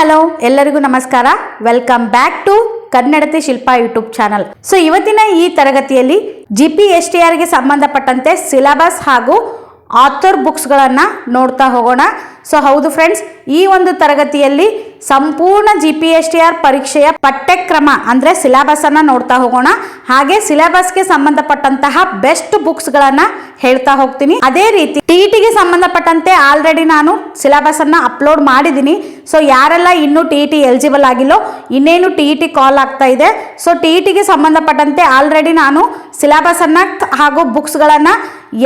Hello, ಎಲ್ಲರಿಗೂ ನಮಸ್ಕಾರ. Welcome back to Kannadathi Shilpa YouTube channel. So ಇವತ್ತಿನ ಈ ತರಗತಿಯಲ್ಲಿ ಜಿ ಪಿ ಎಸ್ ಟಿ ಆರ್ಗೆ ಸಂಬಂಧಪಟ್ಟಂತೆ ಸಿಲೆಬಸ್ ಹಾಗೂ ಆಥರ್ ಬುಕ್ಸ್ಗಳನ್ನು ನೋಡ್ತಾ ಹೋಗೋಣ. ಸೊ ಹೌದು ಫ್ರೆಂಡ್ಸ್ ಈ ಒಂದು ತರಗತಿಯಲ್ಲಿ ಸಂಪೂರ್ಣ G P S T R ಪರೀಕ್ಷೆಯ ಪಠ್ಯಕ್ರಮ ಅಂದರೆ ಸಿಲೆಬಸನ್ನು ನೋಡ್ತಾ ಹೋಗೋಣ. ಹಾಗೆ ಸಿಲೆಬಸ್ಗೆ ಸಂಬಂಧಪಟ್ಟಂತಹ ಬೆಸ್ಟ್ ಬುಕ್ಸ್ಗಳನ್ನು ಹೇಳ್ತಾ ಹೋಗ್ತೀನಿ. ಅದೇ ರೀತಿ ಟಿ ಟಿಗೆ ಸಂಬಂಧಪಟ್ಟಂತೆ ಆಲ್ರೆಡಿ ನಾನು ಸಿಲೆಬಸ್ಸನ್ನು ಅಪ್ಲೋಡ್ ಮಾಡಿದ್ದೀನಿ. ಸೊ ಯಾರೆಲ್ಲ ಇನ್ನೂ ಟಿ ಟಿ ಎಲಿಜಿಬಲ್ ಆಗಿಲ್ಲೋ, ಇನ್ನೇನು ಟಿ ಟಿ ಕಾಲ್ ಆಗ್ತಾ ಇದೆ. ಸೊ ಟಿ ಟಿಗೆ ಸಂಬಂಧಪಟ್ಟಂತೆ ಆಲ್ರೆಡಿ ನಾನು ಸಿಲೆಬಸ್ಸನ್ನು ಹಾಗೂ ಬುಕ್ಸ್ಗಳನ್ನು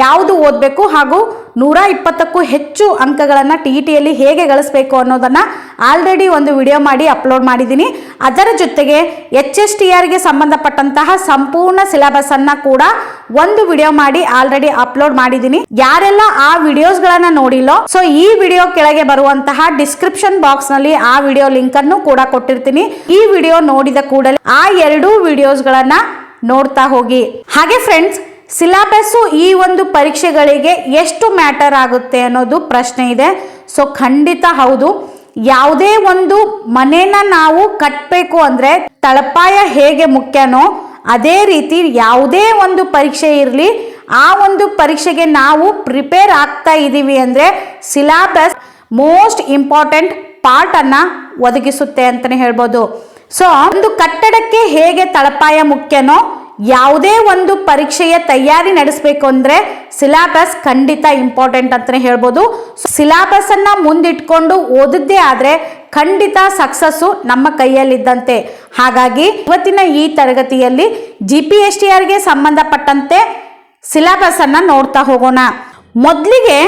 ಯಾವುದು ಓದಬೇಕು ಹಾಗೂ ನೂರ ಇಪ್ಪತ್ತಕ್ಕೂ ಹೆಚ್ಚು ಅಂಕಗಳನ್ನು ಟಿ ಟಿಯಲ್ಲಿ ಹೇಗೆ ಗಳಿಸಬೇಕು ಅನ್ನೋದನ್ನು ಆಲ್ರೆಡಿ ಒಂದು ವಿಡಿಯೋ ಮಾಡಿ ಅಪ್ಲೋಡ್ ಮಾಡಿದ್ದೀನಿ. ಅದರ ಜೊತೆಗೆ ಎಚ್ ಎಸ್ ಟಿ ಆರ್ಗೆ ಸಂಬಂಧಪಟ್ಟಂತಹ ಸಂಪೂರ್ಣ ಸಿಲೆಬಸ್ಸನ್ನು ಕೂಡ ಒಂದು ವಿಡಿಯೋ ಮಾಡಿ ಆಲ್ರೆಡಿ ಅಪ್ಲೋಡ್ ಮಾಡಿದ್ದೀನಿ. ಯಾರೆಲ್ಲ ಆ ವಿಡಿಯೋಸ್ಗಳನ್ನು ನೋಡಿಲ್ಲೋ ಸೊ ಈ ವಿಡಿಯೋ ಕೆಳಗೆ ಬರುವಂತಹ ಡಿಸ್ಕ್ರಿಪ್ಷನ್ ಬಾಕ್ಸ್ನಲ್ಲಿ ಆ ವಿಡಿಯೋ ಲಿಂಕ್ ಅನ್ನು ಕೂಡ ಕೊಟ್ಟಿರ್ತೀನಿ. ಈ ವಿಡಿಯೋ ನೋಡಿದ ಕೂಡಲೇ ಆ ಎರಡೂ ವಿಡಿಯೋಸ್ಗಳನ್ನು ನೋಡ್ತಾ ಹೋಗಿ. ಹಾಗೆ ಫ್ರೆಂಡ್ಸ್ ಸಿಲೆಬಸ್ಸು ಈ ಒಂದು ಪರೀಕ್ಷೆಗಳಿಗೆ ಎಷ್ಟು ಮ್ಯಾಟರ್ ಆಗುತ್ತೆ ಅನ್ನೋದು ಪ್ರಶ್ನೆ ಇದೆ. ಸೊ, ಖಂಡಿತ ಹೌದು. ಯಾವುದೇ ಒಂದು ಮನೇನ ನಾವು ಕಟ್ಟಬೇಕು ಅಂದರೆ ತಳಪಾಯ ಹೇಗೆ ಮುಖ್ಯನೋ ಅದೇ ರೀತಿ ಯಾವುದೇ ಒಂದು ಪರೀಕ್ಷೆ ಇರಲಿ, ಆ ಒಂದು ಪರೀಕ್ಷೆಗೆ ನಾವು ಪ್ರಿಪೇರ್ ಆಗ್ತಾ ಇದ್ದೀವಿ ಅಂದರೆ ಸಿಲಾಬಸ್ ಮೋಸ್ಟ್ ಇಂಪಾರ್ಟೆಂಟ್ ಪಾರ್ಟನ್ನು ಒದಗಿಸುತ್ತೆ ಅಂತಲೇ ಹೇಳ್ಬೋದು. ಸೊ, ಒಂದು ಕಟ್ಟಡಕ್ಕೆ ಹೇಗೆ ತಳಪಾಯ ಮುಖ್ಯನೋ ಯಾವುದೇ ಒಂದು ಪರೀಕ್ಷೆಯ ತಯಾರಿ ನಡೆಸಬೇಕು ಅಂದರೆ ಸಿಲಾಬಸ್ ಖಂಡಿತ ಇಂಪಾರ್ಟೆಂಟ್ ಅಂತಲೇ ಹೇಳ್ಬೋದು. ಸಿಲಾಬಸ್ಸನ್ನು ಮುಂದಿಟ್ಕೊಂಡು ಓದಿದ್ದೇ ಆದರೆ ಖಂಡಿತ ಸಕ್ಸಸ್ಸು ನಮ್ಮ ಕೈಯಲ್ಲಿದ್ದಂತೆ. ಹಾಗಾಗಿ ಇವತ್ತಿನ ಈ ತರಗತಿಯಲ್ಲಿ ಜಿ ಪಿ ಎಸ್ ಟಿ ಆರ್ಗೆ ಸಂಬಂಧಪಟ್ಟಂತೆ ಸಿಲಾಬಸ್ಸನ್ನು ನೋಡ್ತಾ ಹೋಗೋಣ. ಮೊದಲಿಗೆ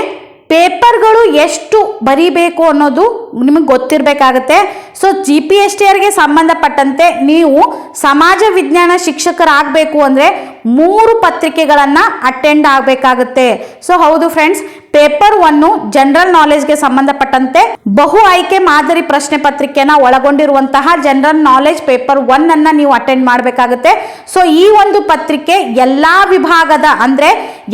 ಪೇಪರ್ಗಳು ಎಷ್ಟು ಬರಿಬೇಕು ಅನ್ನೋದು ನಿಮಗೆ ಗೊತ್ತಿರಬೇಕಾಗತ್ತೆ. So G P S T ಸಂಬಂಧಪಟ್ಟಂತೆ ನೀವು ಸಮಾಜ ವಿಜ್ಞಾನ ಶಿಕ್ಷಕರಾಗಬೇಕು ಅಂದರೆ ಮೂರು ಪತ್ರಿಕೆಗಳನ್ನು ಅಟೆಂಡ್ ಆಗಬೇಕಾಗುತ್ತೆ. ಸೊ ಹೌದು ಫ್ರೆಂಡ್ಸ್ ಪೇಪರ್ ಒನ್ನು ಜನರಲ್ ನಾಲೆಜ್ಗೆ ಸಂಬಂಧಪಟ್ಟಂತೆ ಬಹು ಆಯ್ಕೆ ಮಾದರಿ ಪ್ರಶ್ನೆ ಪತ್ರಿಕೆನ ಒಳಗೊಂಡಿರುವಂತಹ ಜನರಲ್ ನಾಲೆಜ್ ಪೇಪರ್ ಒನ್ ಅನ್ನ ನೀವು ಅಟೆಂಡ್ ಮಾಡಬೇಕಾಗುತ್ತೆ. ಸೊ ಈ ಒಂದು ಪತ್ರಿಕೆ ಎಲ್ಲಾ ವಿಭಾಗದ ಅಂದ್ರೆ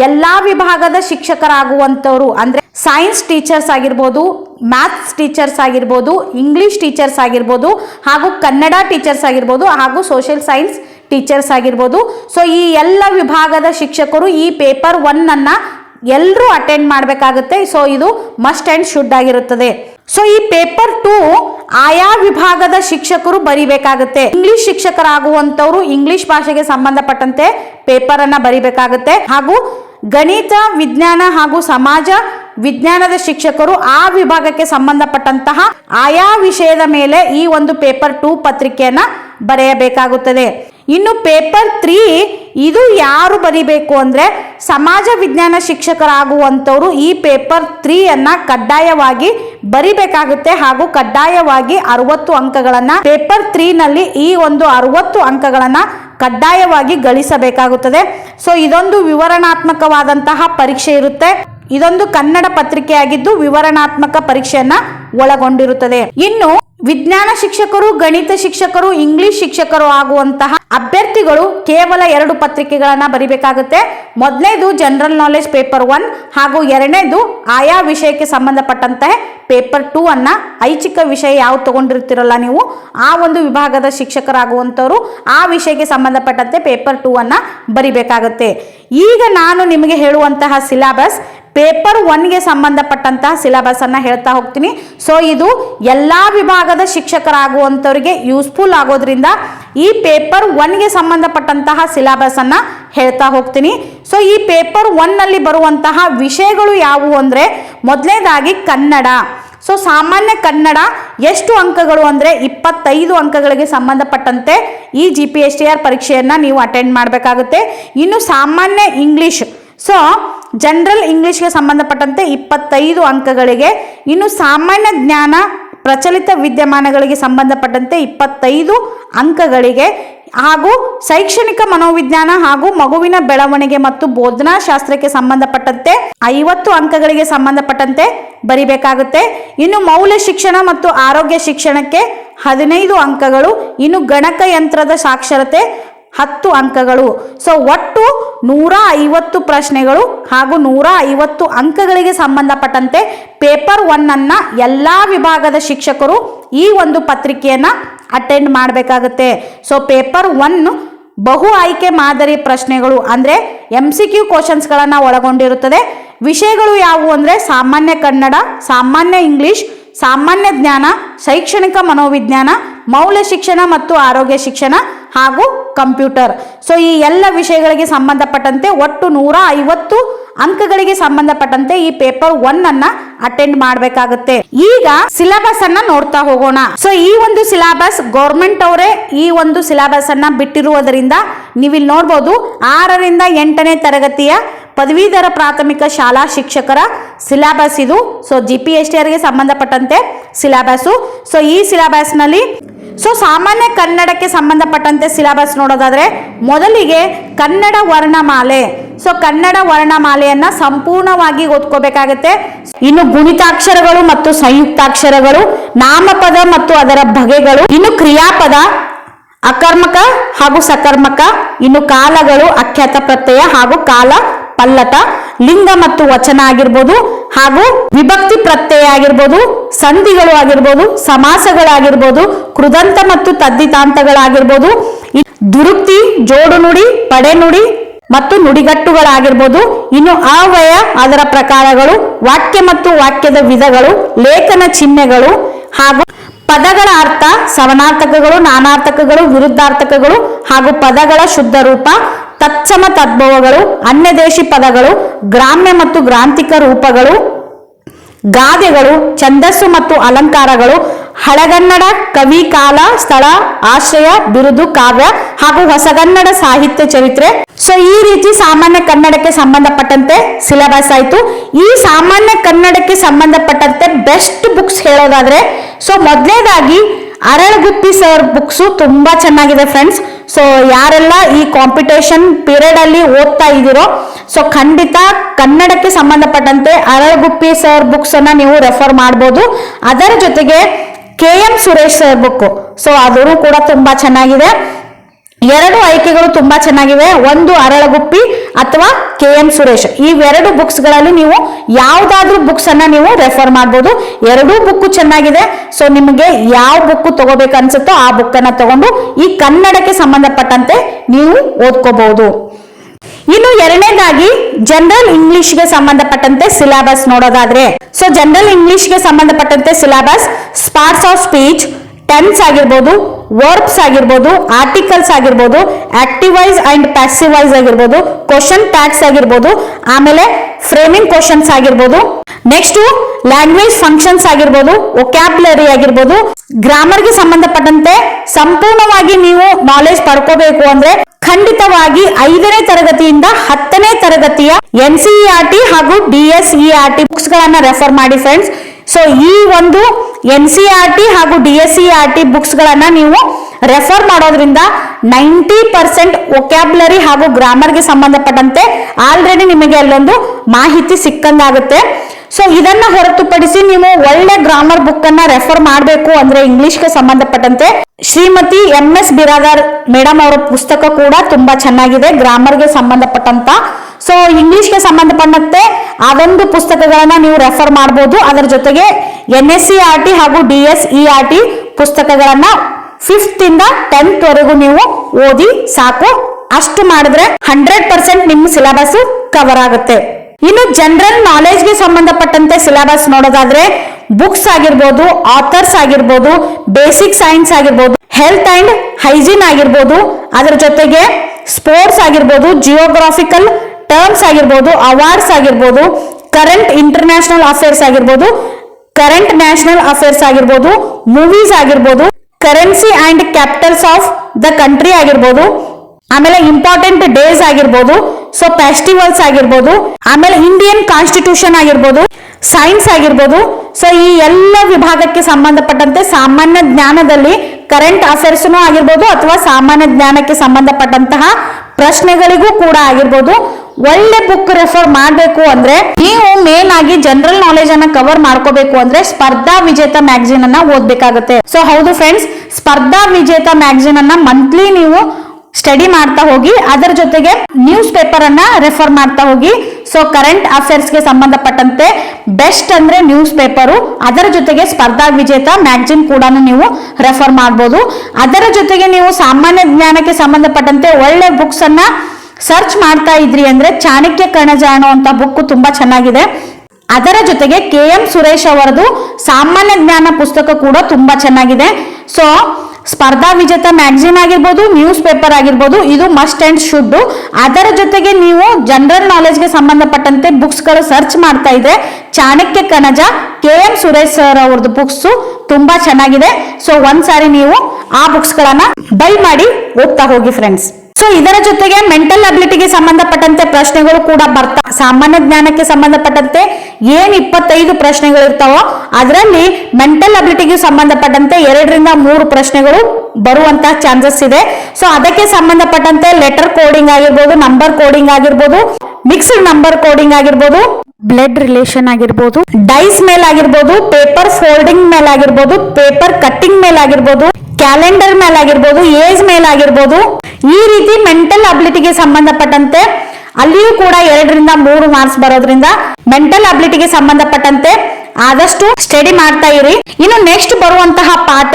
ಎಲ್ಲಾ ವಿಭಾಗದ ಶಿಕ್ಷಕರಾಗುವಂತವರು ಅಂದ್ರೆ ಸೈನ್ಸ್ ಟೀಚರ್ಸ್ ಆಗಿರ್ಬೋದು ಮ್ಯಾಥ್ಸ್ ಟೀಚರ್ಸ್ ಆಗಿರ್ಬೋದು ಇಂಗ್ಲೀಷ್ ಟೀಚರ್ಸ್ ಆಗಿರ್ಬೋದು, ಹಾಗೂ ಕನ್ನಡ ಟೀಚರ್ಸ್ ಆಗಿರ್ಬೋದು, ಹಾಗೂ ಸೋಷಿಯಲ್ ಸೈನ್ಸ್ ಟೀಚರ್ಸ್ ಆಗಿರ್ಬೋದು. ಸೊ ಈ ಎಲ್ಲ ವಿಭಾಗದ ಶಿಕ್ಷಕರು ಈ ಪೇಪರ್ ಒನ್ನನ್ನು ಎಲ್ಲರೂ ಅಟೆಂಡ್ ಮಾಡಬೇಕಾಗುತ್ತೆ. ಸೊ ಇದು ಮಸ್ಟ್ ಆ್ಯಂಡ್ ಶುಡ್ ಆಗಿರುತ್ತದೆ. ಸೊ ಈ ಪೇಪರ್ ಟು ಆಯಾ ವಿಭಾಗದ ಶಿಕ್ಷಕರು ಬರಿಬೇಕಾಗುತ್ತೆ. ಇಂಗ್ಲಿಷ್ ಶಿಕ್ಷಕರಾಗುವಂತವರು ಇಂಗ್ಲಿಷ್ ಭಾಷೆಗೆ ಸಂಬಂಧಪಟ್ಟಂತೆ ಪೇಪರ್ ಅನ್ನ ಬರಿಬೇಕಾಗುತ್ತೆ. ಹಾಗೂ ಗಣಿತ, ವಿಜ್ಞಾನ ಹಾಗೂ ಸಮಾಜ ವಿಜ್ಞಾನದ ಶಿಕ್ಷಕರು ಆ ವಿಭಾಗಕ್ಕೆ ಸಂಬಂಧಪಟ್ಟಂತಹ ಆಯಾ ವಿಷಯದ ಮೇಲೆ ಈ ಒಂದು ಪೇಪರ್ ಟೂ ಪತ್ರಿಕೆಯನ್ನ ಬರೆಯಬೇಕಾಗುತ್ತದೆ. ಇನ್ನು ಪೇಪರ್ ತ್ರೀ ಇದು ಯಾರು ಬರಿಬೇಕು ಅಂದ್ರೆ ಸಮಾಜ ವಿಜ್ಞಾನ ಶಿಕ್ಷಕರಾಗುವಂಥವ್ರು ಈ ಪೇಪರ್ ತ್ರೀ ಅನ್ನ ಕಡ್ಡಾಯವಾಗಿ ಬರಿಬೇಕಾಗುತ್ತೆ ಹಾಗೂ ಕಡ್ಡಾಯವಾಗಿ ಅರವತ್ತು ಅಂಕಗಳನ್ನ ಪೇಪರ್ ತ್ರೀನಲ್ಲಿ ಈ ಒಂದು ಅರವತ್ತು ಅಂಕಗಳನ್ನ ಕಡ್ಡಾಯವಾಗಿ ಗಳಿಸಬೇಕಾಗುತ್ತದೆ. ಸೊ ಇದೊಂದು ವಿವರಣಾತ್ಮಕವಾದಂತಹ ಪರೀಕ್ಷೆ ಇರುತ್ತೆ. ಇದೊಂದು ಕನ್ನಡ ಪತ್ರಿಕೆಯಾಗಿದ್ದು ವಿವರಣಾತ್ಮಕ ಪರೀಕ್ಷೆಯನ್ನ ಒಳಗೊಂಡಿರುತ್ತದೆ. ಇನ್ನು ವಿಜ್ಞಾನ ಶಿಕ್ಷಕರು, ಗಣಿತ ಶಿಕ್ಷಕರು, ಇಂಗ್ಲಿಷ್ ಶಿಕ್ಷಕರು ಆಗುವಂತಹ ಅಭ್ಯರ್ಥಿಗಳು ಕೇವಲ ಎರಡು ಪತ್ರಿಕೆಗಳನ್ನ ಬರಿಬೇಕಾಗುತ್ತೆ. ಮೊದಲನೇದು ಜನರಲ್ ನಾಲೆಜ್ ಪೇಪರ್ ಒನ್ ಹಾಗೂ ಎರಡನೇದು ಆಯಾ ವಿಷಯಕ್ಕೆ ಸಂಬಂಧಪಟ್ಟಂತೆ ಪೇಪರ್ ಟೂ ಅನ್ನ ಐಚ್ಛಿಕ ವಿಷಯ ಯಾವ್ದು ತಗೊಂಡಿರ್ತಿರಲ್ಲ ನೀವು? ಆ ಒಂದು ವಿಭಾಗದ ಶಿಕ್ಷಕರಾಗುವಂಥವ್ರು ಆ ವಿಷಯಕ್ಕೆ ಸಂಬಂಧಪಟ್ಟಂತೆ ಪೇಪರ್ ಟೂ ಅನ್ನ ಬರಿಬೇಕಾಗುತ್ತೆ. ಈಗ ನಾನು ನಿಮಗೆ ಹೇಳುವಂತಹ ಸಿಲೆಬಸ್ ಪೇಪರ್ ಒನ್ಗೆ ಸಂಬಂಧಪಟ್ಟಂತಹ ಸಿಲೆಬಸ್ ಅನ್ನ ಹೇಳ್ತಾ ಹೋಗ್ತೀನಿ. ಸೊ ಇದು ಎಲ್ಲಾ ವಿಭಾಗದ ಶಿಕ್ಷಕರಾಗುವಂಥವ್ರಿಗೆ ಯೂಸ್ಫುಲ್ ಆಗೋದ್ರಿಂದ ಈ ಪೇಪರ್ ಒನ್ಗೆ ಸಂಬಂಧಪಟ್ಟಂತಹ ಸಿಲೆಬಸ್ ಅನ್ನ ಹೇಳ್ತಾ ಹೋಗ್ತೀನಿ. ಸೊ ಈ ಪೇಪರ್ ಒನ್ನಲ್ಲಿ ಬರುವಂತಹ ವಿಷಯಗಳು ಯಾವುವು ಅಂದರೆ ಮೊದಲನೇದಾಗಿ ಕನ್ನಡ. ಸೊ ಸಾಮಾನ್ಯ ಕನ್ನಡ ಎಷ್ಟು ಅಂಕಗಳು ಅಂದರೆ ಇಪ್ಪತ್ತೈದು ಅಂಕಗಳಿಗೆ ಸಂಬಂಧಪಟ್ಟಂತೆ ಈ G P S T R ಪರೀಕ್ಷೆಯನ್ನು ನೀವು ಅಟೆಂಡ್ ಮಾಡಬೇಕಾಗುತ್ತೆ. ಇನ್ನು ಸಾಮಾನ್ಯ ಇಂಗ್ಲಿಷ್ ಸೊ ಜನರಲ್ ಇಂಗ್ಲಿಷ್ಗೆ ಸಂಬಂಧಪಟ್ಟಂತೆ ಇಪ್ಪತ್ತೈದು ಅಂಕಗಳಿಗೆ, ಇನ್ನು ಸಾಮಾನ್ಯ ಜ್ಞಾನ ಪ್ರಚಲಿತ ವಿದ್ಯಮಾನಗಳಿಗೆ ಸಂಬಂಧಪಟ್ಟಂತೆ ಇಪ್ಪತ್ತೈದು ಅಂಕಗಳಿಗೆ, ಹಾಗೂ ಶೈಕ್ಷಣಿಕ ಮನೋವಿಜ್ಞಾನ ಹಾಗೂ ಮಗುವಿನ ಬೆಳವಣಿಗೆ ಮತ್ತು ಬೋಧನಾ ಶಾಸ್ತ್ರಕ್ಕೆ ಸಂಬಂಧಪಟ್ಟಂತೆ ಐವತ್ತು ಅಂಕಗಳಿಗೆ ಸಂಬಂಧಪಟ್ಟಂತೆ ಬರಿಬೇಕಾಗುತ್ತೆ. ಇನ್ನು ಮೌಲ್ಯ ಶಿಕ್ಷಣ ಮತ್ತು ಆರೋಗ್ಯ ಶಿಕ್ಷಣಕ್ಕೆ ಹದಿನೈದು ಅಂಕಗಳು, ಇನ್ನು ಗಣಕಯಂತ್ರದ ಸಾಕ್ಷರತೆ ಹತ್ತು ಅಂಕಗಳು. ಸೊ ಒಟ್ಟು ನೂರ ಐವತ್ತು ಪ್ರಶ್ನೆಗಳು ಹಾಗೂ ನೂರ ಐವತ್ತು ಅಂಕಗಳಿಗೆ ಸಂಬಂಧಪಟ್ಟಂತೆ ಪೇಪರ್ ಒನ್ ಅನ್ನ ಎಲ್ಲ ವಿಭಾಗದ ಶಿಕ್ಷಕರು ಈ ಒಂದು ಪತ್ರಿಕೆಯನ್ನು ಅಟೆಂಡ್ ಮಾಡಬೇಕಾಗುತ್ತೆ. ಸೊ ಪೇಪರ್ ಒನ್ ಬಹು ಆಯ್ಕೆ ಮಾದರಿ ಪ್ರಶ್ನೆಗಳು ಅಂದರೆ ಎಂ ಸಿ ಕ್ಯೂ ಕ್ವಶನ್ಸ್ಗಳನ್ನು ಒಳಗೊಂಡಿರುತ್ತದೆ. ವಿಷಯಗಳು ಯಾವುವು ಅಂದರೆ ಸಾಮಾನ್ಯ ಕನ್ನಡ, ಸಾಮಾನ್ಯ ಇಂಗ್ಲಿಷ್ ಸಾಮಾನ್ಯ ಜ್ಞಾನ, ಶೈಕ್ಷಣಿಕ ಮನೋವಿಜ್ಞಾನ, ಮೌಲ್ಯ ಶಿಕ್ಷಣ ಮತ್ತು ಆರೋಗ್ಯ ಶಿಕ್ಷಣ ಹಾಗೂ ಕಂಪ್ಯೂಟರ್. ಸೊ ಈ ಎಲ್ಲ ವಿಷಯಗಳಿಗೆ ಸಂಬಂಧಪಟ್ಟಂತೆ ಒಟ್ಟು ನೂರ ಐವತ್ತು ಅಂಕಗಳಿಗೆ ಸಂಬಂಧಪಟ್ಟಂತೆ ಈ ಪೇಪರ್ ಒನ್ ಅನ್ನ ಅಟೆಂಡ್ ಮಾಡಬೇಕಾಗುತ್ತೆ. ಈಗ ಸಿಲೆಬಸ್ ಅನ್ನ ನೋಡ್ತಾ ಹೋಗೋಣ. ಸೊ ಈ ಒಂದು ಸಿಲೆಬಸ್ ಗೌರ್ಮೆಂಟ್ ಅವರೇ ಈ ಒಂದು ಸಿಲೆಬಸ್ ಅನ್ನ ಬಿಟ್ಟಿರುವುದರಿಂದ ನೀವಿಲ್ಲಿ ನೋಡ್ಬೋದು ಆರರಿಂದ ಎಂಟನೇ ತರಗತಿಯ ಪದವೀಧರ ಪ್ರಾಥಮಿಕ ಶಾಲಾ ಶಿಕ್ಷಕರ ಸಿಲೆಬಸ್ ಇದು. So G P S T ಆರ್ಗೆ ಸಂಬಂಧಪಟ್ಟಂತೆ ಸಿಲೆಬಸ್ಸು ಸೊ ಈ ಸಿಲೆಬಸ್ನಲ್ಲಿ ಸೊ ಸಾಮಾನ್ಯ ಕನ್ನಡಕ್ಕೆ ಸಂಬಂಧಪಟ್ಟಂತೆ ಸಿಲೆಬಸ್ ನೋಡೋದಾದ್ರೆ, ಮೊದಲಿಗೆ ಕನ್ನಡ ವರ್ಣಮಾಲೆ. ಸೊ ಕನ್ನಡ ವರ್ಣಮಾಲೆಯನ್ನ ಸಂಪೂರ್ಣವಾಗಿ ಓದ್ಕೋಬೇಕಾಗತ್ತೆ. ಇನ್ನು ಗುಣಿತಾಕ್ಷರಗಳು ಮತ್ತು ಸಂಯುಕ್ತಾಕ್ಷರಗಳು, ನಾಮಪದ ಮತ್ತು ಅದರ ಬಗೆಗಳು, ಇನ್ನು ಕ್ರಿಯಾಪದ, ಅಕರ್ಮಕ ಹಾಗೂ ಸಕರ್ಮಕ, ಇನ್ನು ಕಾಲಗಳು, ಅಖ್ಯಾತ ಪ್ರತ್ಯಯ ಹಾಗೂ ಕಾಲ ಪಲ್ಲಟ ಲಿಂಗ ಮತ್ತು ವಚನ ಆಗಿರ್ಬೋದು. ಹಾಗೂ ವಿಭಕ್ತಿ ಪ್ರತ್ಯಯ ಆಗಿರ್ಬೋದು, ಸಂಧಿಗಳು ಆಗಿರ್ಬೋದು, ಸಮಾಸಗಳಾಗಿರ್ಬೋದು, ಕೃದಂತ ಮತ್ತು ತದ್ದಿತಾಂತಗಳಾಗಿರ್ಬೋದು ದುರುಕ್ತಿ, ಜೋಡು ನುಡಿ ಪಡೆನುಡಿ ಮತ್ತು ನುಡಿಗಟ್ಟುಗಳಾಗಿರ್ಬೋದು. ಇನ್ನು ಅವಯ ಅದರ ಪ್ರಕಾರಗಳು, ವಾಕ್ಯ ಮತ್ತು ವಾಕ್ಯದ ವಿಧಗಳು, ಲೇಖನ ಚಿಹ್ನೆಗಳು ಹಾಗೂ ಪದಗಳ ಅರ್ಥ, ಸವನಾರ್ಥಕಗಳು, ನಾನಾರ್ಥಕಗಳು, ವಿರುದ್ಧಾರ್ಥಕಗಳು ಹಾಗೂ ಪದಗಳ ಶುದ್ಧ ರೂಪ, ತತ್ಸಮ ತದ್ಭವಗಳು, ಅನ್ಯದೇಶಿ ಪದಗಳು ಗ್ರಾಮ್ಯ ಮತ್ತು ಗ್ರಾಂಥಿಕ ರೂಪಗಳು, ಗಾದೆಗಳು, ಛಂದಸ್ಸು ಮತ್ತು ಅಲಂಕಾರಗಳು, ಹಳಗನ್ನಡ, ಕವಿ, ಕಾಲ, ಸ್ಥಳ, ಆಶ್ರಯ, ಬಿರುದು, ಕಾವ್ಯ ಹಾಗೂ ಹೊಸಗನ್ನಡ ಸಾಹಿತ್ಯ ಚರಿತ್ರೆ. ಸೊ ಈ ರೀತಿ ಸಾಮಾನ್ಯ ಕನ್ನಡಕ್ಕೆ ಸಂಬಂಧಪಟ್ಟಂತೆ ಸಿಲೆಬಸ್ ಆಯ್ತು. ಈ ಸಾಮಾನ್ಯ ಕನ್ನಡಕ್ಕೆ ಸಂಬಂಧಪಟ್ಟಂತೆ ಬೆಸ್ಟ್ ಬುಕ್ಸ್ ಹೇಳೋದಾದ್ರೆ ಸೊ ಮೊದಲನೇದಾಗಿ ಅರಳಗುಪ್ಪಿ ಸರ್ ಬುಕ್ಸು ತುಂಬಾ ಚೆನ್ನಾಗಿದೆ ಫ್ರೆಂಡ್ಸ್ ಸೊ ಯಾರೆಲ್ಲ ಈ ಕಾಂಪಿಟೇಷನ್ ಪೀರಿಯಡ್ ಅಲ್ಲಿ ಓದ್ತಾ ಇದ್ದೀರೋ ಸೊ ಖಂಡಿತ ಕನ್ನಡಕ್ಕೆ ಸಂಬಂಧಪಟ್ಟಂತೆ ಅರಳಗುಪ್ಪಿ ಸರ್ ಬುಕ್ಸ್ ಅನ್ನ ನೀವು ರೆಫರ್ ಮಾಡ್ಬೋದು. ಅದರ ಜೊತೆಗೆ K M Suresh sir book so ಅದರೂ ಕೂಡ ತುಂಬಾ ಚೆನ್ನಾಗಿದೆ. ಎರಡು ಆಯ್ಕೆಗಳು ತುಂಬಾ ಚೆನ್ನಾಗಿವೆ. ಒಂದು ಅರಳಗುಪ್ಪಿ ಅಥವಾ ಕೆ ಎಂ ಸುರೇಶ್. ಇವೆರಡು ಬುಕ್ಸ್ಗಳಲ್ಲಿ ನೀವು ಯಾವ್ದಾದ್ರೂ ಬುಕ್ಸ್ ಅನ್ನ ನೀವು ರೆಫರ್ ಮಾಡ್ಬೋದು. ಎರಡೂ ಬುಕ್ ಚೆನ್ನಾಗಿದೆ. ಸೊ ನಿಮಗೆ ಯಾವ ಬುಕ್ ತಗೋಬೇಕು ಅನ್ಸುತ್ತೋ ಆ ಬುಕ್ ತಗೊಂಡು ಈ ಕನ್ನಡಕ್ಕೆ ಸಂಬಂಧಪಟ್ಟಂತೆ ನೀವು ಓದ್ಕೋಬಹುದು ಇನ್ನು ಎರಡನೇದಾಗಿ ಜನರಲ್ ಇಂಗ್ಲಿಷ್ಗೆ ಸಂಬಂಧಪಟ್ಟಂತೆ ಸಿಲೆಬಸ್ ನೋಡೋದಾದ್ರೆ. ಸೊ ಜನರಲ್ ಇಂಗ್ಲಿಷ್ಗೆ ಸಂಬಂಧಪಟ್ಟಂತೆ syllabus parts of speech tense ಆಗಿರ್ಬೋದು ವರ್ಬ್ಸ್ ಆಗಿರ್ಬೋದು ಆರ್ಟಿಕಲ್ಸ್ ಆಗಿರ್ಬೋದು active voice and passive voice ಆಗಿರ್ಬೋದು ಕ್ವಶನ್ ಟ್ಯಾಕ್ಸ್ ಆಗಿರ್ಬೋದು, ಆಮೇಲೆ ಫ್ರೇಮಿಂಗ್ ಕ್ವಶನ್ಸ್ ಆಗಿರ್ಬೋದು. ನೆಕ್ಸ್ಟ್ ಲ್ಯಾಂಗ್ವೇಜ್ ಫಂಕ್ಷನ್ಸ್ ಆಗಿರ್ಬೋದು ಒಕ್ಯಾಬ್ಲರಿ ಆಗಿರ್ಬೋದು ಗ್ರಾಮರ್ಗೆ ಸಂಬಂಧಪಟ್ಟಂತೆ ಸಂಪೂರ್ಣವಾಗಿ ನೀವು ನಾಲೆಜ್ ಪಡ್ಕೋಬೇಕು ಅಂದ್ರೆ ಖಂಡಿತವಾಗಿ ಐದನೇ ತರಗತಿಯಿಂದ ಹತ್ತನೇ ತರಗತಿಯ ಎನ್ ಟಿ ಹಾಗೂ ಡಿ ಎಸ್ ಟಿ ಬುಕ್ಸ್ ಗಳನ್ನ ರೆಫರ್ ಮಾಡಿ ಫ್ರೆಂಡ್ಸ್ ಸೊ ಈ ಒಂದು ಎನ್ ಸಿ ಆರ್ ಟಿ ಹಾಗೂ D S C R T books ಗಳನ್ನ ನೀವು ರೆಫರ್ ಮಾಡೋದ್ರಿಂದ ನೈಂಟಿ ಪರ್ಸೆಂಟ್ ಒಕ್ಯಾಬ್ಲರಿ ಹಾಗೂ ಗ್ರಾಮರ್ಗೆ ಸಂಬಂಧಪಟ್ಟಂತೆ ಆಲ್ರೆಡಿ ನಿಮಗೆ ಅಲ್ಲೊಂದು ಮಾಹಿತಿ ಸಿಕ್ಕಂಗಾಗುತ್ತೆ. ಸೊ ಇದನ್ನ ಹೊರತುಪಡಿಸಿ ನೀವು ಒಳ್ಳೆ ಗ್ರಾಮರ್ ಬುಕ್ ಅನ್ನ ರೆಫರ್ ಮಾಡಬೇಕು ಅಂದ್ರೆ ಇಂಗ್ಲಿಷ್ಗೆ ಸಂಬಂಧಪಟ್ಟಂತೆ Shrimati M S Biradar madam ಅವರ ಪುಸ್ತಕ ಕೂಡ ತುಂಬಾ ಚೆನ್ನಾಗಿದೆ ಗ್ರಾಮರ್ಗೆ ಸಂಬಂಧಪಟ್ಟಂತ. ಸೊ ಇಂಗ್ಲಿಷ್ಗೆ ಸಂಬಂಧಪಟ್ಟಂತೆ ಅದೊಂದು ಪುಸ್ತಕಗಳನ್ನ ನೀವು ರೆಫರ್ ಮಾಡಬಹುದು ಅದರ ಜೊತೆಗೆ N S C R T ಹಾಗೂ D S E R T ಪುಸ್ತಕಗಳನ್ನ ಫಿಫ್ತ್ ಇಂದ ಟೆಂತ್ ವರೆಗೂ ನೀವು ಓದಿ ಸಾಕು. ಅಷ್ಟು ಮಾಡಿದ್ರೆ ಹಂಡ್ರೆಡ್ ಪರ್ಸೆಂಟ್ ನಿಮ್ಮ ಸಿಲೆಬಸ್ ಕವರ್ ಆಗುತ್ತೆ. ಇನ್ನು ಜನರಲ್ ನಾಲೆಜ್ಗೆ ಸಂಬಂಧಪಟ್ಟಂತೆ ಸಿಲೆಬಸ್ ನೋಡೋದಾದ್ರೆ ಬುಕ್ಸ್ ಆಗಿರ್ಬೋದು ಆಥರ್ಸ್ ಆಗಿರ್ಬೋದು ಬೇಸಿಕ್ ಸೈನ್ಸ್ ಆಗಿರ್ಬೋದು ಹೆಲ್ತ್ ಅಂಡ್ ಹೈಜೀನ್ ಆಗಿರ್ಬೋದು, ಅದರ ಜೊತೆಗೆ ಸ್ಪೋರ್ಟ್ಸ್ ಆಗಿರ್ಬೋದು ಜಿಯೋಗ್ರಾಫಿಕಲ್ ಟರ್ಮ್ಸ್ ಆಗಿರ್ಬೋದು ಅವಾರ್ಡ್ಸ್ ಆಗಿರ್ಬೋದು ಕರೆಂಟ್ ಇಂಟರ್ನ್ಯಾಷನಲ್ ಅಫೇರ್ಸ್ ಆಗಿರ್ಬೋದು ಕರೆಂಟ್ ನ್ಯಾಷನಲ್ ಅಫೇರ್ಸ್ ಆಗಿರ್ಬೋದು ಮೂವೀಸ್ ಆಗಿರ್ಬೋದು currency and capitals of the country ಆಗಿರ್ಬೋದು, ಆಮೇಲೆ ಇಂಪಾರ್ಟೆಂಟ್ ಡೇಸ್ ಆಗಿರ್ಬೋದು ಸೊ ಫೆಸ್ಟಿವಲ್ಸ್ ಆಗಿರ್ಬೋದು, ಆಮೇಲೆ ಇಂಡಿಯನ್ ಕಾನ್ಸ್ಟಿಟ್ಯೂಷನ್ ಆಗಿರ್ಬೋದು ಸೈನ್ಸ್ ಆಗಿರ್ಬೋದು ಸೊ ಈ ಎಲ್ಲ ವಿಭಾಗಕ್ಕೆ ಸಂಬಂಧಪಟ್ಟಂತೆ ಸಾಮಾನ್ಯ ಜ್ಞಾನದಲ್ಲಿ ಕರೆಂಟ್ ಅಫೇರ್ಸ್ನು ಆಗಿರ್ಬೋದು ಅಥವಾ ಸಾಮಾನ್ಯ ಜ್ಞಾನಕ್ಕೆ ಸಂಬಂಧಪಟ್ಟಂತಹ ಪ್ರಶ್ನೆಗಳಿಗೂ ಕೂಡ ಆಗಿರ್ಬೋದು. ಒಳ್ಳೆ ಬುಕ್ ರೆಫರ್ ಮಾಡಬೇಕು ಅಂದ್ರೆ ನೀವು ಮೇನ್ ಆಗಿ ಜನರಲ್ ನಾಲೆಜ್ ಅನ್ನ ಕವರ್ ಮಾಡ್ಕೋಬೇಕು ಅಂದ್ರೆ ಸ್ಪರ್ಧಾ ವಿಜೇತ ಮ್ಯಾಗಝಿನ್ ಅನ್ನ ಓದ್ಬೇಕಾಗುತ್ತೆ. ಸೊ ಹೌದು ಫ್ರೆಂಡ್ಸ್ ಸ್ಪರ್ಧಾ ವಿಜೇತ ಮ್ಯಾಗಝಿನ್ ಅನ್ನ ಮಂತ್ಲಿ ನೀವು ಸ್ಟಡಿ ಮಾಡ್ತಾ ಹೋಗಿ, ಅದರ ಜೊತೆಗೆ ನ್ಯೂಸ್ ಪೇಪರ್ ಅನ್ನ ರೆಫರ್ ಮಾಡ್ತಾ ಹೋಗಿ. ಸೊ ಕರೆಂಟ್ ಅಫೇರ್ಸ್ಗೆ ಸಂಬಂಧಪಟ್ಟಂತೆ ಬೆಸ್ಟ್ ಅಂದ್ರೆ ನ್ಯೂಸ್ ಪೇಪರು ಅದರ ಜೊತೆಗೆ ಸ್ಪರ್ಧಾ ವಿಜೇತ ಮ್ಯಾಗಝಿನ್ ಕೂಡ ನೀವು ರೆಫರ್ ಮಾಡ್ಬೋದು. ಅದರ ಜೊತೆಗೆ ನೀವು ಸಾಮಾನ್ಯ ಜ್ಞಾನಕ್ಕೆ ಸಂಬಂಧಪಟ್ಟಂತೆ ಒಳ್ಳೆ ಬುಕ್ಸ್ ಅನ್ನ ಸರ್ಚ್ ಮಾಡ್ತಾ ಇದ್ರಿ ಅಂದ್ರೆ ಚಾಣಕ್ಯ ಕಣಜ ಅನ್ನುವಂತ ಬುಕ್ ತುಂಬಾ ಚೆನ್ನಾಗಿದೆ. ಅದರ ಜೊತೆಗೆ ಕೆ ಎಂ ಸುರೇಶ್ ಅವರದು ಸಾಮಾನ್ಯ ಜ್ಞಾನ ಪುಸ್ತಕ ಕೂಡ ತುಂಬಾ ಚೆನ್ನಾಗಿದೆ. ಸೊ ಸ್ಪರ್ಧಾ ವಿಜೇತ ಮ್ಯಾಗಝಿನ್ ಆಗಿರ್ಬೋದು ನ್ಯೂಸ್ ಪೇಪರ್ ಆಗಿರ್ಬೋದು, ಇದು ಮಸ್ಟ್ ಅಂಡ್ ಶುಡ್ ಅದರ ಜೊತೆಗೆ ನೀವು ಜನರಲ್ ನಾಲೆಜ್ಗೆ ಸಂಬಂಧಪಟ್ಟಂತೆ ಬುಕ್ಸ್ಗಳು ಸರ್ಚ್ ಮಾಡ್ತಾ ಇದ್ರೆ Chanakya Kanaja, K M Suresh sir ಅವ್ರದ್ದು ಬುಕ್ಸ್ ತುಂಬಾ ಚೆನ್ನಾಗಿದೆ. ಸೊ ಒಂದ್ಸಾರಿ ನೀವು ಆ ಬುಕ್ಸ್ಗಳನ್ನ ಬೈ ಮಾಡಿ ಓದ್ತಾ ಹೋಗಿ ಫ್ರೆಂಡ್ಸ್ ಸೊ ಇದರ ಜೊತೆಗೆ ಮೆಂಟಲ್ ಅಬಿಲಿಟಿಗೆ ಸಂಬಂಧಪಟ್ಟಂತೆ ಪ್ರಶ್ನೆಗಳು ಕೂಡ ಬರ್ತಾ ಸಾಮಾನ್ಯ ಜ್ಞಾನಕ್ಕೆ ಸಂಬಂಧಪಟ್ಟಂತೆ ಏನ್ ಇಪ್ಪತ್ತೈದು ಪ್ರಶ್ನೆಗಳು ಇರ್ತಾವೋ ಅದರಲ್ಲಿ ಮೆಂಟಲ್ ಅಬಿಲಿಟಿಗೆ ಸಂಬಂಧಪಟ್ಟಂತೆ ಎರಡರಿಂದ ಮೂರು ಪ್ರಶ್ನೆಗಳು ಬರುವಂತಹ ಚಾನ್ಸಸ್ ಇದೆ. ಸೊ ಅದಕ್ಕೆ ಸಂಬಂಧಪಟ್ಟಂತೆ ಲೆಟರ್ ಕೋಡಿಂಗ್ ಆಗಿರ್ಬೋದು ನಂಬರ್ ಕೋಡಿಂಗ್ ಆಗಿರ್ಬೋದು ಮಿಕ್ಸ್ಡ್ ನಂಬರ್ ಕೋಡಿಂಗ್ ಆಗಿರ್ಬೋದು ಬ್ಲಡ್ ರಿಲೇಷನ್ ಆಗಿರ್ಬೋದು ಡೈಸ್ ಮೇಲ್ ಆಗಿರ್ಬೋದು ಪೇಪರ್ ಫೋಲ್ಡಿಂಗ್ ಮೇಲ್ ಆಗಿರ್ಬೋದು ಪೇಪರ್ ಕಟ್ಟಿಂಗ್ ಮೇಲ್ ಆಗಿರ್ಬೋದು ಕ್ಯಾಲೆಂಡರ್ ಮೇಲೆ ಆಗಿರ್ಬೋದು ಏಜ್ ಮೇಲೆ ಆಗಿರ್ಬೋದು ಈ ರೀತಿ ಮೆಂಟಲ್ ಅಬಿಲಿಟಿಗೆ ಸಂಬಂಧಪಟ್ಟಂತೆ ಅಲ್ಲಿಯೂ ಕೂಡ ಎರಡರಿಂದ ಮೂರು ಮಾರ್ಕ್ಸ್ ಬರೋದ್ರಿಂದ ಮೆಂಟಲ್ ಅಬಿಲಿಟಿಗೆ ಸಂಬಂಧಪಟ್ಟಂತೆ ಆದಷ್ಟು ಸ್ಟಡಿ ಮಾಡ್ತಾ ಇರಿ. ಇನ್ನು ನೆಕ್ಸ್ಟ್ ಬರುವಂತಹ ಪಾಠ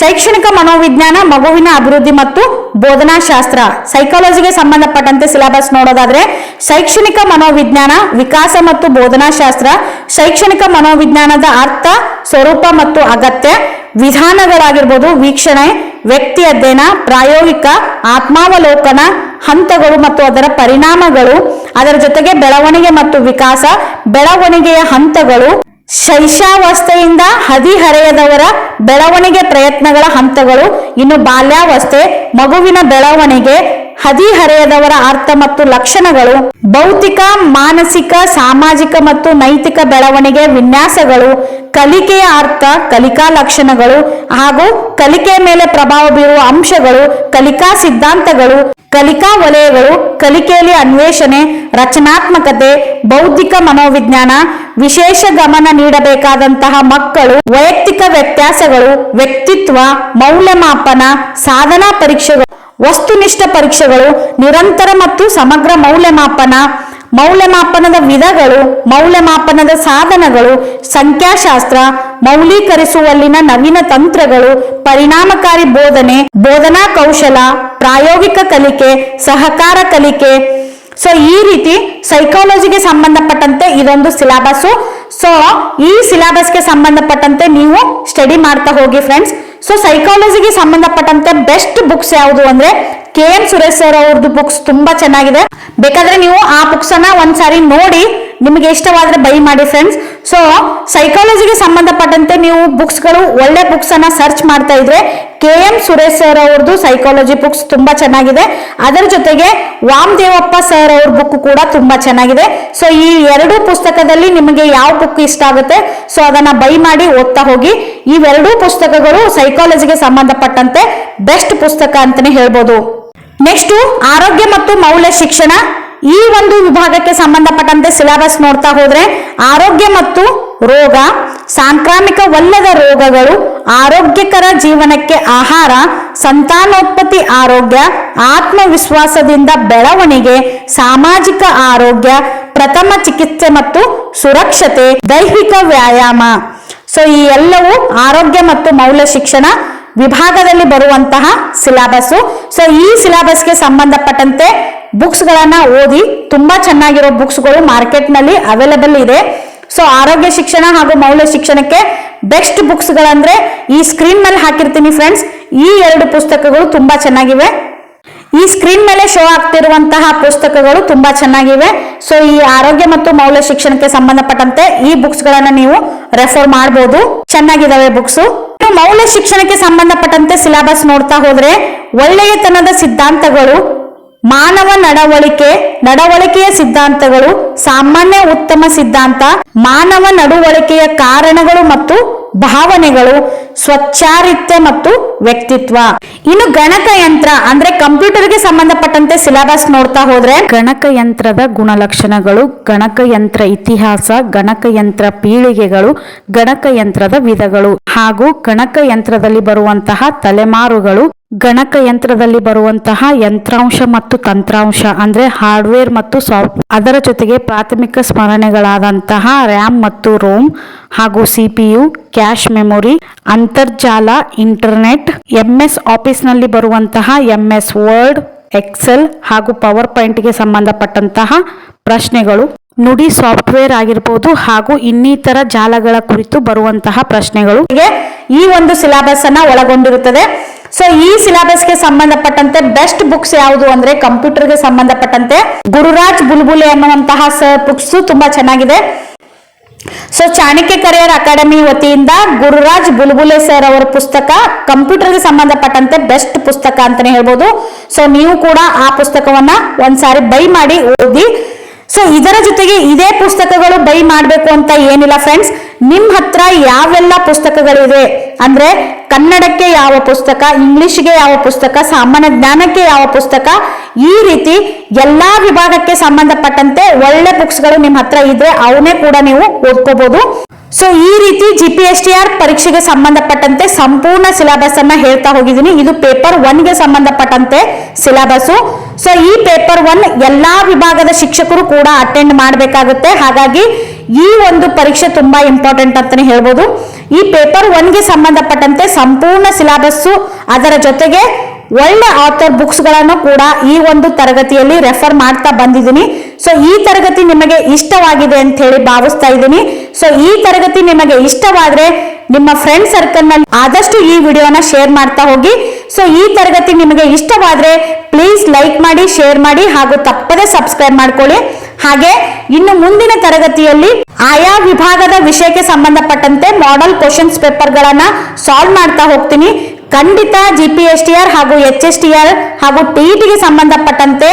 ಶೈಕ್ಷಣಿಕ ಮನೋವಿಜ್ಞಾನ, ಮಗುವಿನ ಅಭಿವೃದ್ಧಿ ಮತ್ತು ಬೋಧನಾ ಶಾಸ್ತ್ರ ಸೈಕಾಲಜಿಗೆ ಸಂಬಂಧಪಟ್ಟಂತೆ ಸಿಲೆಬಸ್ ನೋಡೋದಾದ್ರೆ ಶೈಕ್ಷಣಿಕ ಮನೋವಿಜ್ಞಾನ, ವಿಕಾಸ ಮತ್ತು ಬೋಧನಾ ಶಾಸ್ತ್ರ ಶೈಕ್ಷಣಿಕ ಮನೋವಿಜ್ಞಾನದ ಅರ್ಥ, ಸ್ವರೂಪ ಮತ್ತು ಅಗತ್ಯ. ವಿಧಾನಗಳಾಗಿರ್ಬೋದು, ವೀಕ್ಷಣೆ, ವ್ಯಕ್ತಿ ಅಧ್ಯಯನ, ಪ್ರಾಯೋಗಿಕ, ಆತ್ಮಾವಲೋಕನ ಹಂತಗಳು ಮತ್ತು ಅದರ ಪರಿಣಾಮಗಳು, ಅದರ ಜೊತೆಗೆ ಬೆಳವಣಿಗೆ ಮತ್ತು ವಿಕಾಸ, ಬೆಳವಣಿಗೆಯ ಹಂತಗಳು, ಶೈಶಾವಸ್ಥೆಯಿಂದ ಹದಿಹರೆಯದವರ ಬೆಳವಣಿಗೆ ಪ್ರಯತ್ನಗಳ ಹಂತಗಳು, ಇನ್ನು ಬಾಲ್ಯಾವಸ್ಥೆ, ಮಗುವಿನ ಬೆಳವಣಿಗೆ ಹದಿಹರೆಯದವರ ಅರ್ಥ ಮತ್ತು ಲಕ್ಷಣಗಳು ಭೌತಿಕ, ಮಾನಸಿಕ, ಸಾಮಾಜಿಕ ಮತ್ತು ನೈತಿಕ ಬೆಳವಣಿಗೆ ವಿನ್ಯಾಸಗಳು, ಕಲಿಕೆಯ ಅರ್ಥ, ಕಲಿಕಾ ಲಕ್ಷಣಗಳು ಹಾಗೂ ಕಲಿಕೆಯ ಮೇಲೆ ಪ್ರಭಾವ ಬೀರುವ ಅಂಶಗಳು, ಕಲಿಕಾ ಸಿದ್ಧಾಂತಗಳು, ಕಲಿಕಾ ವಲಯಗಳು, ಕಲಿಕೆಯಲ್ಲಿ ಅನ್ವೇಷಣೆ, ರಚನಾತ್ಮಕತೆ, ಬೌದ್ಧಿಕ ಮನೋವಿಜ್ಞಾನ, ವಿಶೇಷ ಗಮನ ನೀಡಬೇಕಾದಂತಹ ಮಕ್ಕಳು, ವೈಯಕ್ತಿಕ ವ್ಯತ್ಯಾಸಗಳು, ವ್ಯಕ್ತಿತ್ವ, ಮೌಲ್ಯಮಾಪನ, ಸಾಧನಾ ಪರೀಕ್ಷೆಗಳು ವಸ್ತುನಿಷ್ಠ ಪರೀಕ್ಷೆಗಳು, ನಿರಂತರ ಮತ್ತು ಸಮಗ್ರ ಮೌಲ್ಯಮಾಪನ, ಮೌಲ್ಯಮಾಪನದ ವಿಧಗಳು, ಮೌಲ್ಯಮಾಪನದ ಸಾಧನಗಳು, ಸಂಖ್ಯಾಶಾಸ್ತ್ರ, ಮೌಲ್ಯೀಕರಿಸುವಲ್ಲಿನ ನವೀನ ತಂತ್ರಗಳು, ಪರಿಣಾಮಕಾರಿ ಬೋಧನೆ, ಬೋಧನಾ ಕೌಶಲ, ಪ್ರಾಯೋಗಿಕ ಕಲಿಕೆ, ಸಹಕಾರ ಕಲಿಕೆ. ಸೊ ಈ ರೀತಿ ಸೈಕಾಲಜಿಗೆ ಸಂಬಂಧಪಟ್ಟಂತೆ ಇದೊಂದು ಸಿಲಾಬಸ್ಸು ಸೊ ಈ ಸಿಲೆಬಸ್ಗೆ ಸಂಬಂಧಪಟ್ಟಂತೆ ನೀವು ಸ್ಟಡಿ ಮಾಡ್ತಾ ಹೋಗಿ ಫ್ರೆಂಡ್ಸ್ ಸೊ ಸೈಕಾಲಜಿಗೆ ಸಂಬಂಧಪಟ್ಟಂತೆ ಬೆಸ್ಟ್ ಬುಕ್ಸ್ ಯಾವುದು ಅಂದ್ರೆ ಕೆ ಎನ್ ಸುರೇಶ್ ಸರ್ ಅವ್ರದ್ದು ಬುಕ್ಸ್ ತುಂಬಾ ಚೆನ್ನಾಗಿದೆ. ಬೇಕಾದ್ರೆ ನೀವು ಆ ಬುಕ್ಸ್ ಅನ್ನ ಒಂದ್ಸಾರಿ ನೋಡಿ ನಿಮಗೆ ಇಷ್ಟವಾದ್ರೆ ಬೈ ಮಾಡಿ ಫ್ರೆಂಡ್ಸ್ ಸೊ ಸೈಕಾಲಜಿಗೆ ಸಂಬಂಧಪಟ್ಟಂತೆ ನೀವು ಬುಕ್ಸ್ಗಳು ಗಳು, ಒಳ್ಳೆ ಬುಕ್ಸ್ ಅನ್ನ ಸರ್ಚ್ ಮಾಡ್ತಾ ಇದ್ರೆ ಕೆ ಎಂ ಸುರೇಶ್ ಸರ್ ಅವ್ರದ್ದು ಸೈಕಾಲಜಿ ಬುಕ್ಸ್ ತುಂಬಾ ಚೆನ್ನಾಗಿದೆ. ಅದರ ಜೊತೆಗೆ ವಾಮದೇವಪ್ಪ ಸರ್ ಅವ್ರ ಬುಕ್ ಕೂಡ ತುಂಬಾ ಚೆನ್ನಾಗಿದೆ. ಸೊ ಈ ಎರಡು ಪುಸ್ತಕದಲ್ಲಿ ನಿಮಗೆ ಯಾವ ಬುಕ್ ಇಷ್ಟ ಆಗುತ್ತೆ ಸೊ ಅದನ್ನ ಬೈ ಮಾಡಿ ಓದ್ತಾ ಹೋಗಿ. ಇವೆರಡೂ ಪುಸ್ತಕಗಳು ಸೈಕಾಲಜಿಗೆ ಸಂಬಂಧಪಟ್ಟಂತೆ ಬೆಸ್ಟ್ ಪುಸ್ತಕ ಅಂತಾನೆ ಹೇಳ್ಬೋದು. ನೆಕ್ಸ್ಟ್ ಆರೋಗ್ಯ ಮತ್ತು ಮೌಲ್ಯ ಶಿಕ್ಷಣ. ಈ ಒಂದು ವಿಭಾಗಕ್ಕೆ ಸಂಬಂಧಪಟ್ಟಂತೆ ಸಿಲೆಬಸ್ ನೋಡ್ತಾ ಹೋದ್ರೆ ಆರೋಗ್ಯ ಮತ್ತು ರೋಗ ಸಾಂಕ್ರಾಮಿಕವಲ್ಲದ ರೋಗಗಳು, ಆರೋಗ್ಯಕರ ಜೀವನಕ್ಕೆ ಆಹಾರ, ಸಂತಾನೋತ್ಪತ್ತಿ ಆರೋಗ್ಯ, ಆತ್ಮವಿಶ್ವಾಸದಿಂದ ಬೆಳವಣಿಗೆ, ಸಾಮಾಜಿಕ ಆರೋಗ್ಯ, ಪ್ರಥಮ ಚಿಕಿತ್ಸೆ ಮತ್ತು ಸುರಕ್ಷತೆ, ದೈಹಿಕ ವ್ಯಾಯಾಮ. ಸೊ ಈ ಎಲ್ಲವೂ ಆರೋಗ್ಯ ಮತ್ತು ಮೌಲ್ಯ ಶಿಕ್ಷಣ ವಿಭಾಗದಲ್ಲಿ ಬರುವಂತಹ ಸಿಲಾಬಸ್ಸು. ಸೊ ಈ ಸಿಲೆಬಸ್ಗೆ ಸಂಬಂಧಪಟ್ಟಂತೆ ಬುಕ್ಸ್ ಗಳನ್ನ ಓದಿ ತುಂಬಾ ಚೆನ್ನಾಗಿರೋ ಬುಕ್ಸ್ಗಳು ಮಾರ್ಕೆಟ್ನಲ್ಲಿ ಅವೈಲೇಬಲ್ ಇದೆ. ಸೊ ಆರೋಗ್ಯ ಶಿಕ್ಷಣ ಹಾಗೂ ಮೌಲ್ಯ ಶಿಕ್ಷಣಕ್ಕೆ ಬೆಸ್ಟ್ ಬುಕ್ಸ್ ಗಳಂದ್ರೆ ಈ ಸ್ಕ್ರೀನ್ ಮೇಲೆ ಹಾಕಿರ್ತೀನಿ ಫ್ರೆಂಡ್ಸ್ ಈ ಎರಡು ಪುಸ್ತಕಗಳು ತುಂಬಾ ಚೆನ್ನಾಗಿವೆ. ಈ ಸ್ಕ್ರೀನ್ ಮೇಲೆ ಶೋ ಆಗ್ತಿರುವಂತಹ ಪುಸ್ತಕಗಳು ತುಂಬಾ ಚೆನ್ನಾಗಿವೆ. ಸೊ ಈ ಆರೋಗ್ಯ ಮತ್ತು ಮೌಲ್ಯ ಶಿಕ್ಷಣಕ್ಕೆ ಸಂಬಂಧಪಟ್ಟಂತೆ ಈ ಬುಕ್ಸ್ ಗಳನ್ನ ನೀವು ರೆಫರ್ ಮಾಡಬಹುದು ಚೆನ್ನಾಗಿದಾವೆ ಬುಕ್ಸ್. ಮೌಲ್ಯ ಶಿಕ್ಷಣಕ್ಕೆ ಸಂಬಂಧಪಟ್ಟಂತೆ ಸಿಲೆಬಸ್ ನೋಡ್ತಾ ಹೋದ್ರೆ ಒಳ್ಳೆಯತನದ ಸಿದ್ಧಾಂತಗಳು ಮಾನವ ನಡವಳಿಕೆ, ನಡವಳಿಕೆಯ ಸಿದ್ಧಾಂತಗಳು, ಸಾಮಾನ್ಯ ಉತ್ತಮ ಸಿದ್ಧಾಂತ, ಮಾನವ ನಡವಳಿಕೆಯ ಕಾರಣಗಳು ಮತ್ತು ಭಾವನೆಗಳು, ಸ್ವಚ್ಛಾರಿತ್ಯ ಮತ್ತು ವ್ಯಕ್ತಿತ್ವ. ಇನ್ನು ಗಣಕಯಂತ್ರ ಅಂದ್ರೆ ಕಂಪ್ಯೂಟರ್ಗೆ ಸಂಬಂಧಪಟ್ಟಂತೆ ಸಿಲೆಬಸ್ ನೋಡ್ತಾ ಹೋದ್ರೆ ಗಣಕಯಂತ್ರದ ಗುಣಲಕ್ಷಣಗಳು ಗಣಕಯಂತ್ರ ಇತಿಹಾಸ ಗಣಕಯಂತ್ರ ಪೀಳಿಗೆಗಳು ಗಣಕಯಂತ್ರದ ವಿಧಗಳು ಹಾಗೂ ಗಣಕಯಂತ್ರದಲ್ಲಿ ಬರುವಂತಹ ತಲೆಮಾರುಗಳು ಗಣಕಯಂತ್ರದಲ್ಲಿ ಬರುವಂತಹ ಯಂತ್ರಾಂಶ ಮತ್ತು ತಂತ್ರಾಂಶ, ಅಂದರೆ ಹಾರ್ಡ್ವೇರ್ ಮತ್ತು ಸಾಫ್ಟ್ ಅದರ ಜೊತೆಗೆ ಪ್ರಾಥಮಿಕ ಸ್ಮರಣೆಗಳಾದಂತಹ ರ್ಯಾಮ್ ಮತ್ತು ರೋಮ್ ಹಾಗೂ ಸಿಪಿಯು, ಕ್ಯಾಶ್ ಮೆಮೊರಿ, ಅಂತರ್ಜಾಲ, ಇಂಟರ್ನೆಟ್, ಎಂಎಸ್ ಆಫೀಸ್ನಲ್ಲಿ ಬರುವಂತಹ ಎಂಎಸ್ ವರ್ಡ್, ಎಕ್ಸೆಲ್ ಹಾಗೂ ಪವರ್ ಪಾಯಿಂಟ್ಗೆ ಸಂಬಂಧಪಟ್ಟಂತಹ ಪ್ರಶ್ನೆಗಳು. ನುಡಿ ಸಾಫ್ಟ್ವೇರ್ ಆಗಿರ್ಬೋದು ಹಾಗೂ ಇನ್ನಿತರ ಜಾಲಗಳ ಕುರಿತು ಬರುವಂತಹ ಪ್ರಶ್ನೆಗಳು. ಈ ಒಂದು ಸಿಲೆಬಸ್ ಅನ್ನ ಒಳಗೊಂಡಿರುತ್ತದೆ. ಸೊ ಈ ಸಿಲೆಬಸ್ಗೆ ಸಂಬಂಧಪಟ್ಟಂತೆ ಬೆಸ್ಟ್ ಬುಕ್ಸ್ ಯಾವುದು ಅಂದ್ರೆ ಕಂಪ್ಯೂಟರ್ಗೆ ಸಂಬಂಧಪಟ್ಟಂತೆ ಗುರುರಾಜ್ ಬುಲ್ಬುಲೆ ಅನ್ನುವಂತಹ ಸರ್ ಬುಕ್ಸ್ ತುಂಬಾ ಚೆನ್ನಾಗಿದೆ. ಸೊ ಚಾಣಕ್ಯ ಕರಿಯರ್ ಅಕಾಡೆಮಿ ವತಿಯಿಂದ ಗುರುರಾಜ್ ಬುಲ್ಬುಲೆ ಸರ್ ಅವರ ಪುಸ್ತಕ ಕಂಪ್ಯೂಟರ್ಗೆ ಸಂಬಂಧಪಟ್ಟಂತೆ ಬೆಸ್ಟ್ ಪುಸ್ತಕ ಅಂತಾನೆ ಹೇಳ್ಬೋದು. ಸೊ ನೀವು ಕೂಡ ಆ ಪುಸ್ತಕವನ್ನ ಒಂದ್ಸಾರಿ ಬೈ ಮಾಡಿ ಓದಿ ಸೊ ಇದರ ಜೊತೆಗೆ ಇದೇ ಪುಸ್ತಕಗಳು ಬೈ ಮಾಡಬೇಕು ಅಂತ ಏನಿಲ್ಲ ಫ್ರೆಂಡ್ಸ್ ನಿಮ್ ಹತ್ರ ಯಾವೆಲ್ಲ ಪುಸ್ತಕಗಳಿವೆ? ಅಂದ್ರೆ ಕನ್ನಡಕ್ಕೆ ಯಾವ ಪುಸ್ತಕ, ಇಂಗ್ಲಿಷ್ಗೆ ಯಾವ ಪುಸ್ತಕ, ಸಾಮಾನ್ಯ ಜ್ಞಾನಕ್ಕೆ ಯಾವ ಪುಸ್ತಕ, ಈ ರೀತಿ ಎಲ್ಲಾ ವಿಭಾಗಕ್ಕೆ ಸಂಬಂಧಪಟ್ಟಂತೆ ಒಳ್ಳೆ ಬುಕ್ಸ್ಗಳು ನಿಮ್ಮ ಹತ್ರ ಇದ್ರೆ ಅವನ್ನೇ ಕೂಡ ನೀವು ಓದ್ಕೋಬಹುದು ಸೊ ಈ ರೀತಿ G P S T R ಪರೀಕ್ಷೆಗೆ ಸಂಬಂಧಪಟ್ಟಂತೆ ಸಂಪೂರ್ಣ ಸಿಲೆಬಸ್ ಅನ್ನ ಹೇಳ್ತಾ ಹೋಗಿದ್ದೀನಿ. ಇದು ಪೇಪರ್ ಒನ್ಗೆ ಸಂಬಂಧಪಟ್ಟಂತೆ ಸಿಲೆಬಸ್ ಸೊ ಈ ಪೇಪರ್ ಒನ್ ಎಲ್ಲಾ ವಿಭಾಗದ ಶಿಕ್ಷಕರು ಕೂಡ ಅಟೆಂಡ್ ಮಾಡಬೇಕಾಗುತ್ತೆ. ಹಾಗಾಗಿ ಈ ಒಂದು ಪರೀಕ್ಷೆ ತುಂಬಾ ಇಂಪಾರ್ಟೆಂಟ್ ಅಂತಾನೆ ಹೇಳ್ಬೋದು. ಈ ಪೇಪರ್ ಒನ್ಗೆ ಸಂಬಂಧಪಟ್ಟಂತೆ ಸಂಪೂರ್ಣ ಸಿಲೆಬಸ್ಸು, ಅದರ ಜೊತೆಗೆ ಒಳ್ಳೆ ಆಥರ್ ಬುಕ್ಸ್ಗಳನ್ನು ಕೂಡ ಈ ಒಂದು ತರಗತಿಯಲ್ಲಿ ರೆಫರ್ ಮಾಡ್ತಾ ಬಂದಿದ್ದೀನಿ. ಸೊ ಈ ತರಗತಿ ನಿಮಗೆ ಇಷ್ಟವಾಗಿದೆ ಅಂತ ಹೇಳಿ ಭಾವಿಸ್ತಾ ಇದ್ದೀನಿ. ಸೊ ಈ ತರಗತಿ ನಿಮಗೆ ಇಷ್ಟವಾದ್ರೆ ನಿಮ್ಮ ಫ್ರೆಂಡ್ ಸರ್ಕಲ್ನಲ್ಲಿ ಆದಷ್ಟು ಈ ವಿಡಿಯೋನ ಶೇರ್ ಮಾಡ್ತಾ ಹೋಗಿ. ಸೊ ಈ ತರಗತಿ ನಿಮಗೆ ಇಷ್ಟವಾದ್ರೆ ಪ್ಲೀಸ್ ಲೈಕ್ ಮಾಡಿ ಶೇರ್ ಮಾಡಿ ಹಾಗೂ ತಪ್ಪದೆ ಸಬ್ಸ್ಕ್ರೈಬ್ ಮಾಡ್ಕೊಳ್ಳಿ. ಹಾಗೆ ಇನ್ನು ಮುಂದಿನ ತರಗತಿಯಲ್ಲಿ ಆಯಾ ವಿಭಾಗದ ವಿಷಯಕ್ಕೆ ಸಂಬಂಧಪಟ್ಟಂತೆ ಮಾಡಲ್ ಕ್ವಶನ್ಸ್ ಪೇಪರ್ ಗಳನ್ನ ಸಾಲ್ವ್ ಮಾಡ್ತಾ ಹೋಗ್ತೀನಿ. ಖಂಡಿತ G P S T R ಹಾಗೂ ಎಚ್ ಎಸ್ ಟಿ ಆರ್ ಹಾಗೂ ಟಿಇಟಿಗೆ ಸಂಬಂಧಪಟ್ಟಂತೆ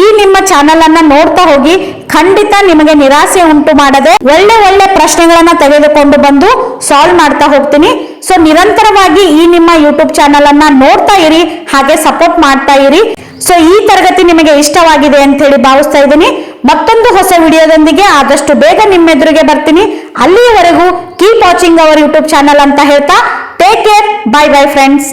ಈ ನಿಮ್ಮ ಚಾನೆಲ್ ಅನ್ನ ನೋಡ್ತಾ ಹೋಗಿ ಖಂಡಿತ ನಿಮಗೆ ನಿರಾಸೆ ಉಂಟು ಮಾಡದೆ ಒಳ್ಳೆ ಒಳ್ಳೆ ಪ್ರಶ್ನೆಗಳನ್ನ ತೆಗೆದುಕೊಂಡು ಬಂದು ಸಾಲ್ವ್ ಮಾಡ್ತಾ ಹೋಗ್ತೀನಿ. ಸೊ ನಿರಂತರವಾಗಿ ಈ ನಿಮ್ಮ ಯೂಟ್ಯೂಬ್ ಚಾನೆಲ್ ಅನ್ನ ನೋಡ್ತಾ ಇರಿ, ಹಾಗೆ ಸಪೋರ್ಟ್ ಮಾಡ್ತಾ ಇರಿ. ಸೊ ಈ ತರಗತಿ ನಿಮಗೆ ಇಷ್ಟವಾಗಿದೆ ಅಂತ ಹೇಳಿ ಭಾವಿಸ್ತಾ ಇದ್ದೀನಿ. ಮತ್ತೊಂದು ಹೊಸ ವಿಡಿಯೋದೊಂದಿಗೆ ಆದಷ್ಟು ಬೇಗ ನಿಮ್ಮೆದುರಿಗೆ ಬರ್ತೀನಿ. ಅಲ್ಲಿಯವರೆಗೂ keep watching our YouTube channel ಅಂತ ಹೇಳ್ತಾ take care bye bye friends